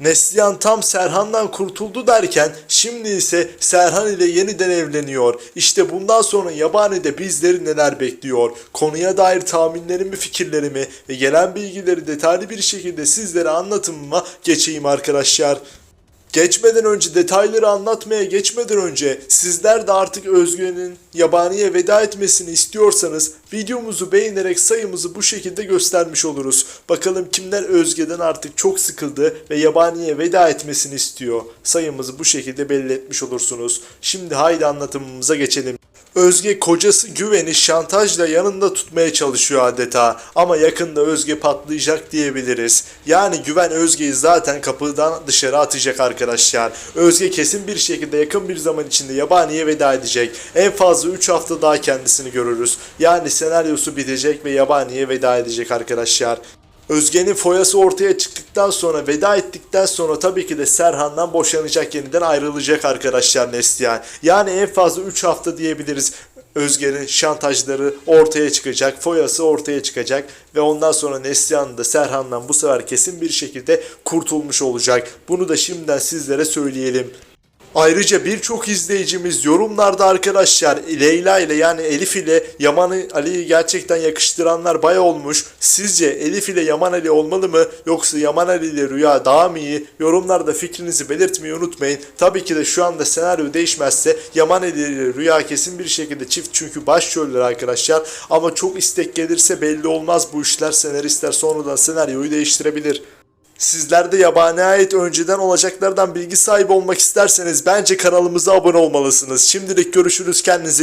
Neslihan tam Serhan'dan kurtuldu derken şimdi ise Serhan ile yeniden evleniyor. İşte bundan sonra Yabani'de bizleri neler bekliyor? Konuya dair tahminlerimi, fikirlerimi ve gelen bilgileri detaylı bir şekilde sizlere anlatımıma geçeyim arkadaşlar. Geçmeden önce detayları anlatmaya geçmeden önce sizler de artık Özge'nin yabaniye veda etmesini istiyorsanız videomuzu beğenerek sayımızı bu şekilde göstermiş oluruz. Bakalım kimler Özge'den artık çok sıkıldı ve yabaniye veda etmesini istiyor. Sayımızı bu şekilde belli etmiş olursunuz. Şimdi haydi anlatımımıza geçelim. Özge kocası Güven'i şantajla yanında tutmaya çalışıyor adeta ama yakında Özge patlayacak diyebiliriz. Yani Güven Özge'yi zaten kapıdan dışarı atacak arkadaşlar. Özge kesin bir şekilde yakın bir zaman içinde yabaniye veda edecek. En fazla 3 hafta daha kendisini görürüz. Yani senaryosu bitecek ve yabaniye veda edecek arkadaşlar. Özge'nin foyası ortaya çıktıktan sonra veda ettikten sonra tabii ki de Serhan'dan boşanacak yeniden ayrılacak arkadaşlar Neslihan. Yani en fazla 3 hafta diyebiliriz. Özge'nin şantajları ortaya çıkacak, foyası ortaya çıkacak ve ondan sonra Neslihan da Serhan'dan bu sefer kesin bir şekilde kurtulmuş olacak. Bunu da şimdiden sizlere söyleyelim. Ayrıca birçok izleyicimiz yorumlarda arkadaşlar Leyla ile yani Elif ile Yaman Ali'yi gerçekten yakıştıranlar baya olmuş. Sizce Elif ile Yaman Ali olmalı mı yoksa Yaman Ali ile Rüya daha mı iyi? Yorumlarda fikrinizi belirtmeyi unutmayın. Tabii ki de şu anda senaryo değişmezse Yaman Ali ile Rüya kesin bir şekilde çift çünkü başroller arkadaşlar. Ama çok istek gelirse belli olmaz bu işler senaristler sonradan senaryoyu değiştirebilir. Sizler de yabani ait önceden olacaklardan bilgi sahibi olmak isterseniz bence kanalımıza abone olmalısınız. Şimdilik görüşürüz kendinize iyi